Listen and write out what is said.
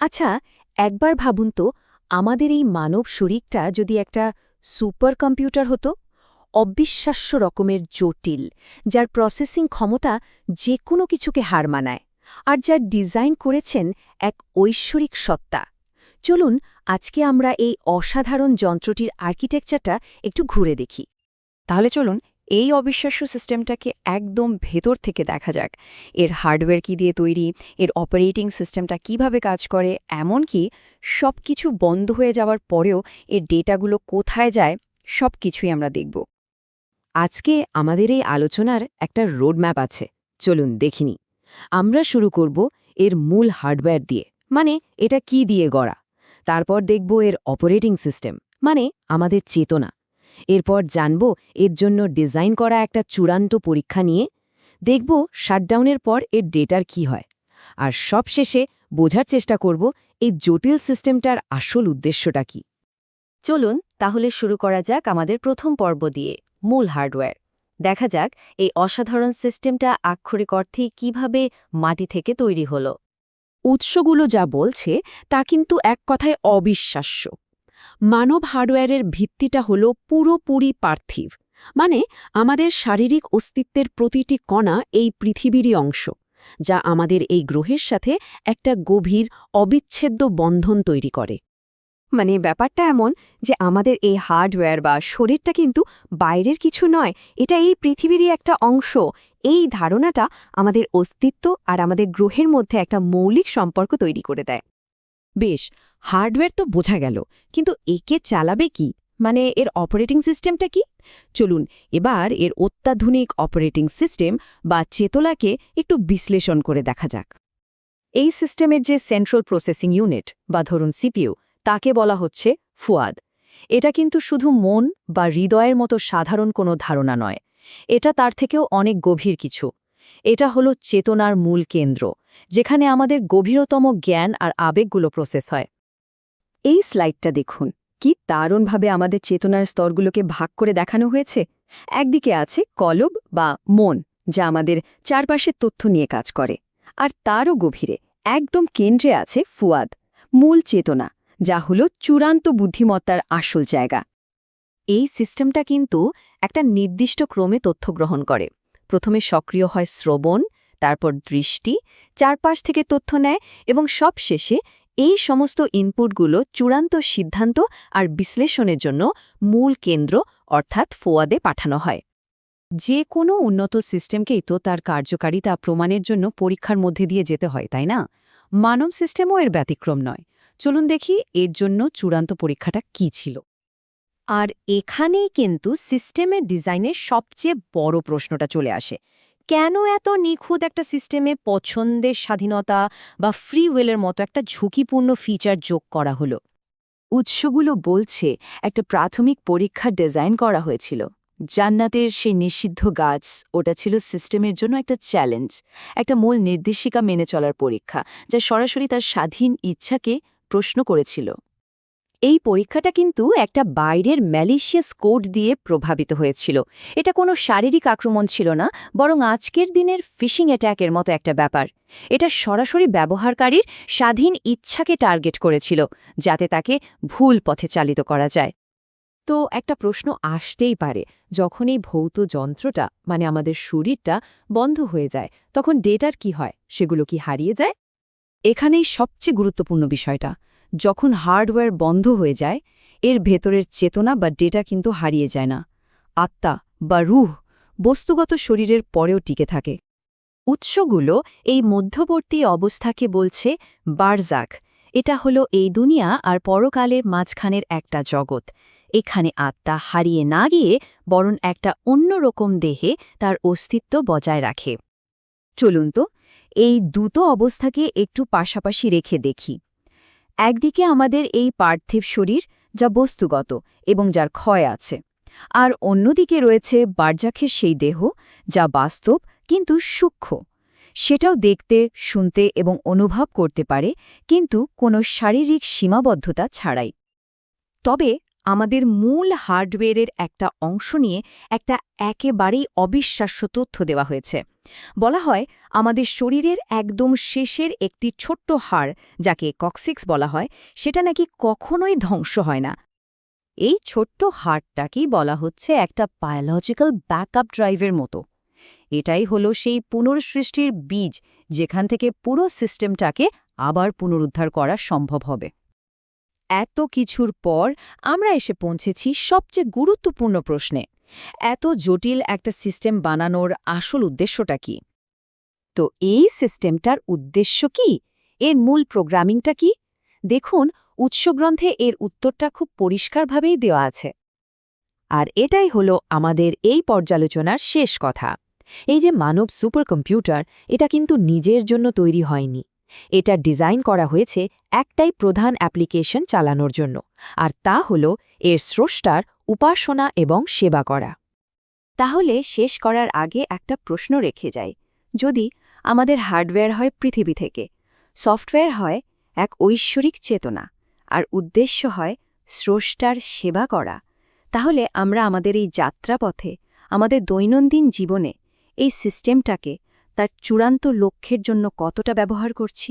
আচ্ছা একবার ভাবুন তো, আমাদের এই মানব শরীরটা যদি একটা সুপার কম্পিউটার হতো, অবিশ্বাস্য রকমের জটিল, যার প্রসেসিং ক্ষমতা যে কোনো কিছুকে হার মানায়, আর যার ডিজাইন করেছেন এক ঐশ্বরিক সত্তা। চলুন, আজকে আমরা এই অসাধারণ যন্ত্রটির আর্কিটেকচারটা একটু ঘুরে দেখি। তাহলে চলুন এই অবিশ্বাস্য সিস্টেমটাকে একদম ভেতর থেকে দেখা যাক। এর হার্ডওয়্যার কি দিয়ে তৈরি? এর অপারেটিং সিস্টেমটা কীভাবে কাজ করে? এমনকি সব কিছু বন্ধ হয়ে যাওয়ার পরেও এর ডেটাগুলো কোথায় যায় সব কিছুই আমরা দেখব। আজকে আমাদের এই আলোচনার একটা রোডম্যাপ আছে। চলুন দেখিনি আমরা শুরু করব এর মূল হার্ডওয়্যার দিয়ে। মানে এটা কি দিয়ে গড়া? তারপর দেখব এর অপারেটিং সিস্টেম। মানে আমাদের চেতনা। এরপর জানব এর জন্য ডিজাইন করা একটা চূড়ান্ত পরীক্ষা নিয়ে, দেখব শাটডাউনের পর এর ডেটার কি হয়। আর সবশেষে বোঝার চেষ্টা করব এই জটিল সিস্টেমটার আসল উদ্দেশ্যটা কি। চলুন তাহলে শুরু করা যাক আমাদের প্রথম পর্ব দিয়ে, মূল হার্ডওয়্যার। দেখা যাক এই অসাধারণ সিস্টেমটা আক্ষরিক অর্থেই কীভাবে মাটি থেকে তৈরি হলো। উৎসগুলো যা বলছে তা কিন্তু এক কথায় অবিশ্বাস্য। মানব হার্ডওয়্যারের ভিত্তিটা হল পুরোপুরি পার্থিব। মানে আমাদের শারীরিক অস্তিত্বের প্রতিটি কণা এই পৃথিবীরই অংশ, যা আমাদের এই গ্রহের সাথে একটা গভীর, অবিচ্ছেদ্য বন্ধন তৈরি করে। মানে ব্যাপারটা এমন যে আমাদের এই হার্ডওয়্যার বা শরীরটা কিন্তু বাইরের কিছু নয়, এটা এই পৃথিবীরই একটা অংশ। এই ধারণাটা আমাদের অস্তিত্ব আর আমাদের গ্রহের মধ্যে একটা মৌলিক সম্পর্ক তৈরি করে দেয়। বেশ হার্ডওয়্যার তো বোঝা গেল, কিন্তু একে চালাবে কি? মানে এর অপারেটিং সিস্টেমটা কি? চলুন, এবার এর অত্যাধুনিক অপারেটিং সিস্টেম বা চেতলাকে একটু বিশ্লেষণ করে দেখা যাক। এই সিস্টেমের যে সেন্ট্রাল প্রসেসিং ইউনিট, বা ধরুন সিপিইউ, তাকে বলা হচ্ছে ফুয়াদ। এটা কিন্তু শুধু মন বা হৃদয়ের মতো সাধারণ কোনো ধারণা নয়। এটা তার থেকেও অনেক গভীর কিছু। এটা হলো চেতনার মূল কেন্দ্র, যেখানে আমাদের গভীরতম জ্ঞান আর আবেগগুলো প্রসেস হয়। এই স্লাইডটা দেখুন। কি দারুণভাবে আমাদের চেতনার স্তরগুলোকে ভাগ করে দেখানো হয়েছে। একদিকে আছে কলব বা মন, যা আমাদের চারপাশের তথ্য নিয়ে কাজ করে। আর তারও গভীরে, একদম কেন্দ্রে আছে ফুয়াদ, মূল চেতনা, যা হল চূড়ান্ত বুদ্ধিমত্তার আসল জায়গা। এই সিস্টেমটা কিন্তু একটা নির্দিষ্ট ক্রমে তথ্য গ্রহণ করে। প্রথমে সক্রিয় হয় শ্রবণ, তারপর দৃষ্টি, চারপাশ থেকে তথ্য নেয় এবং সব শেষে এই সমস্ত ইনপুটগুলো চূড়ান্ত সিদ্ধান্ত আর বিশ্লেষণের জন্য মূল কেন্দ্র, অর্থাৎ ফোয়াদে পাঠানো হয়। যে কোনো উন্নত সিস্টেমকেই তো তার কার্যকারিতা প্রমাণের জন্য পরীক্ষার মধ্যে দিয়ে যেতে হয়, তাই না? মানব সিস্টেমও এর ব্যতিক্রম নয়। চলুন দেখি এর জন্য চূড়ান্ত পরীক্ষাটা কি ছিল। আর এখানেই কিন্তু সিস্টেমের ডিজাইনের সবচেয়ে বড় প্রশ্নটা চলে আসে। কেন এত নিখুঁত একটা সিস্টেমে পছন্দের স্বাধীনতা বা ফ্রি উইলের মতো একটা ঝুঁকিপূর্ণ ফিচার যোগ করা হলো? উৎসগুলো বলছে একটা প্রাথমিক পরীক্ষার ডিজাইন করা হয়েছিল। জান্নাতের সেই নিষিদ্ধ গাছ, ওটা ছিল সিস্টেমের জন্য একটা চ্যালেঞ্জ, একটা মূল নির্দেশিকা মেনে চলার পরীক্ষা, যা সরাসরি তার স্বাধীন ইচ্ছাকে প্রশ্ন করেছিল। এই পরীক্ষাটা কিন্তু একটা বাইরের ম্যালিশিয়াস কোড দিয়ে প্রভাবিত হয়েছিল। এটা কোনো শারীরিক আক্রমণ ছিল না, বরং আজকের দিনের ফিশিং অ্যাট্যাকের মতো একটা ব্যাপার। এটা সরাসরি ব্যবহারকারীর স্বাধীন ইচ্ছাকে টার্গেট করেছিল, যাতে তাকে ভুল পথে চালিত করা যায়। তো একটা প্রশ্ন আসতেই পারে, যখন এই ভৌত যন্ত্রটা মানে আমাদের শরীরটা, বন্ধ হয়ে যায়, তখন ডেটার কি হয়? সেগুলো কি হারিয়ে যায়? এখানেই সবচেয়ে গুরুত্বপূর্ণ বিষয়টা। যখন হার্ডওয়্যার বন্ধ হয়ে যায়, এর ভেতরের চেতনা বা ডেটা কিন্তু হারিয়ে যায় না। আত্মা বা রুহ বস্তুগত শরীরের পরেও টিকে থাকে। উৎসগুলো এই মধ্যবর্তী অবস্থাকে বলছে বারজাক। এটা হলো এই দুনিয়া আর পরকালের মাঝখানের একটা জগৎ। এখানে আত্মা হারিয়ে না গিয়ে বরং একটা অন্যরকম দেহে তার অস্তিত্ব বজায় রাখে। চলুন তো, এই দুটো অবস্থাকে একটু পাশাপাশি রেখে দেখি। একদিকে আমাদের এই পার্থিব শরীর, যা বস্তুগত এবং যার ক্ষয় আছে, আর অন্যদিকে রয়েছে বার্জাখের সেই দেহ, যা বাস্তব কিন্তু সূক্ষ্ম। সেটাও দেখতে, শুনতে এবং অনুভব করতে পারে, কিন্তু কোনো শারীরিক সীমাবদ্ধতা ছাড়াই। তবে আমাদের মূল হার্ডওয়্যারের একটা অংশ নিয়ে একটা একেবারেই অবিশ্বাস্য তথ্য দেওয়া হয়েছে। বলা হয়, আমাদের শরীরের একদম শেষের একটি ছোট্ট হাড়, যাকে কক্সিক্স বলা হয়, সেটা নাকি কখনোই ধ্বংস হয় না। এই ছোট্ট হাড়টাকেই বলা হচ্ছে একটা বায়োলজিক্যাল ব্যাকআপ ড্রাইভের মতো। এটাই হলো সেই পুনঃসৃষ্টির বীজ, যেখান থেকে পুরো সিস্টেমটাকে আবার পুনরুদ্ধার করা সম্ভব হবে। এত কিছুর পর আমরা এসে পৌঁছেছি সবচেয়ে গুরুত্বপূর্ণ প্রশ্নে। এত জটিল একটা সিস্টেম বানানোর আসল উদ্দেশ্যটা কি? তো এই সিস্টেমটার উদ্দেশ্য কি? এর মূল প্রোগ্রামিংটা কি? দেখুন, উৎসগ্রন্থে এর উত্তরটা খুব পরিষ্কারভাবেই দেওয়া আছে। আর এটাই হলো আমাদের এই পর্যালোচনার শেষ কথা। এই যে মানব সুপার কম্পিউটার এটা কিন্তু নিজের জন্য তৈরি হয়নি। এটা ডিজাইন করা হয়েছে একটাই প্রধান অ্যাপ্লিকেশন চালানোর জন্য, আর তা হল এর স্রষ্টার উপাসনা এবং সেবা করা। তাহলে শেষ করার আগে একটা প্রশ্ন রেখে যাই। যদি আমাদের হার্ডওয়্যার হয় পৃথিবী থেকে, সফটওয়্যার হয় এক ঐশ্বরিক চেতনা, আর উদ্দেশ্য হয় স্রষ্টার সেবা করা, তাহলে আমরা আমাদের এই যাত্রাপথে, আমাদের দৈনন্দিন জীবনে এই সিস্টেমটাকে তার চূড়ান্ত লক্ষ্যের জন্য কতটা ব্যবহার করছি?